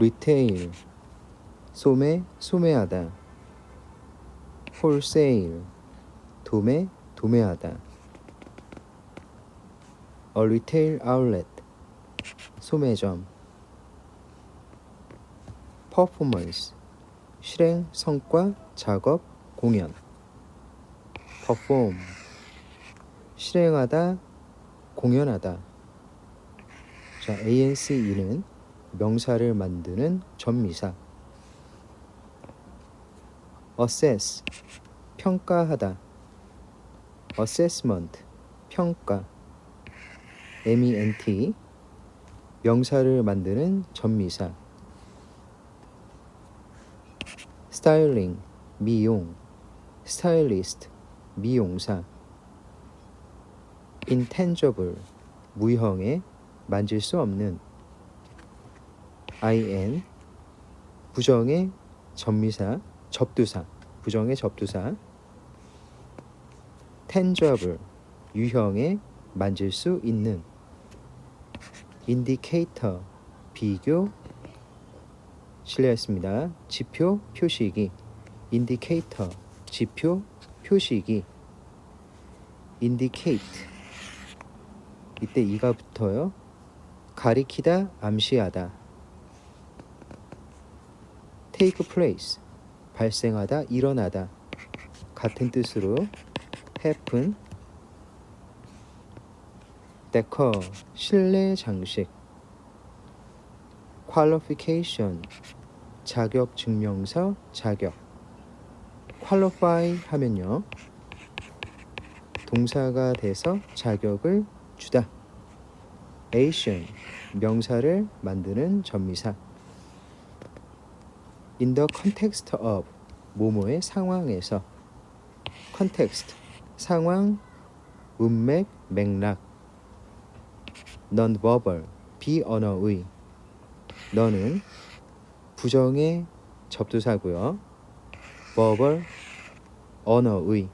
retail 소매 소매하다 wholesale 도매 도매하다 a retail outlet 소매점 performance 실행 성과 작업 공연 perform 실행하다 공연하다 자 ANCE는 명사를 만드는 전미사. Assess 평가하다. Assessment 평가. MENT 명사를 만드는 전미사. 스타일링 미용. 스타일리스트 미용사. Intangible 무형의 만질 수 없는 in 부정의 전미사 접두사 부정의 접두사. tangible 유형의 만질 수 있는. indicator 비교. 실례했습니다. 지표 표시기. indicator 지표 표시기. indicate 이때 이가 붙어요. 가리키다 암시하다 take place. 발생하다 일어나다. 같은 뜻으로 happen. decor 실내 장식. qualification. 자격 증명서 자격. qualify 하면요. 동사가 돼서 자격을 주다. Asian. 명사를 만드는 전미사 in the context of 모모의 상황에서 context 상황 문맥 맥락 non-verbal 비언어의 너는 부정의 접두사고요 verbal 언어의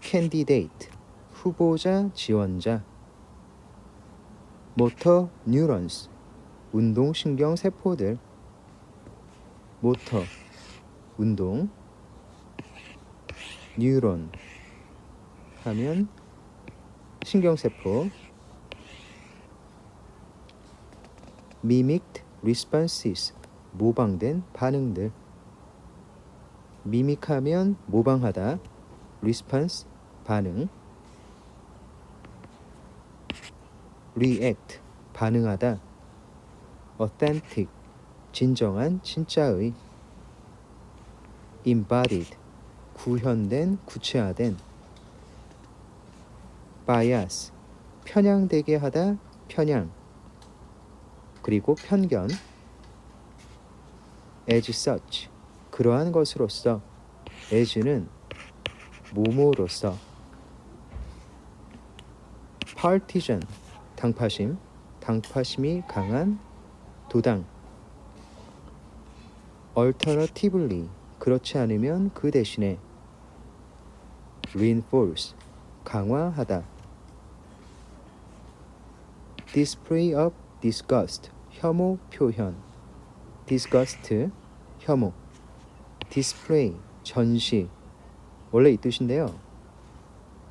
candidate 후보자 지원자 motor neurons 운동신경 세포들. 모터. 운동. 뉴런 하면 신경세포. mimicked responses 모방된 반응들. 미믹하면 모방하다. response 반응. react 반응하다 authentic 진정한 진짜의 embodied 구현된 구체화된 bias 편향되게 하다 편향 그리고 편견 as such 그러한 것으로서 as는 모모로서 partisan 당파심 당파심이 강한 도당 alternatively 그렇지 않으면 그 대신에 reinforce 강화하다 display of disgust 혐오 표현 disgust 혐오 display 전시 원래 이 뜻인데요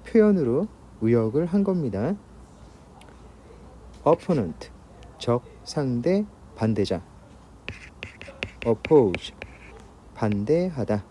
표현으로 의역을 한 겁니다 opponent 적 상대 반대자. Oppose. 반대하다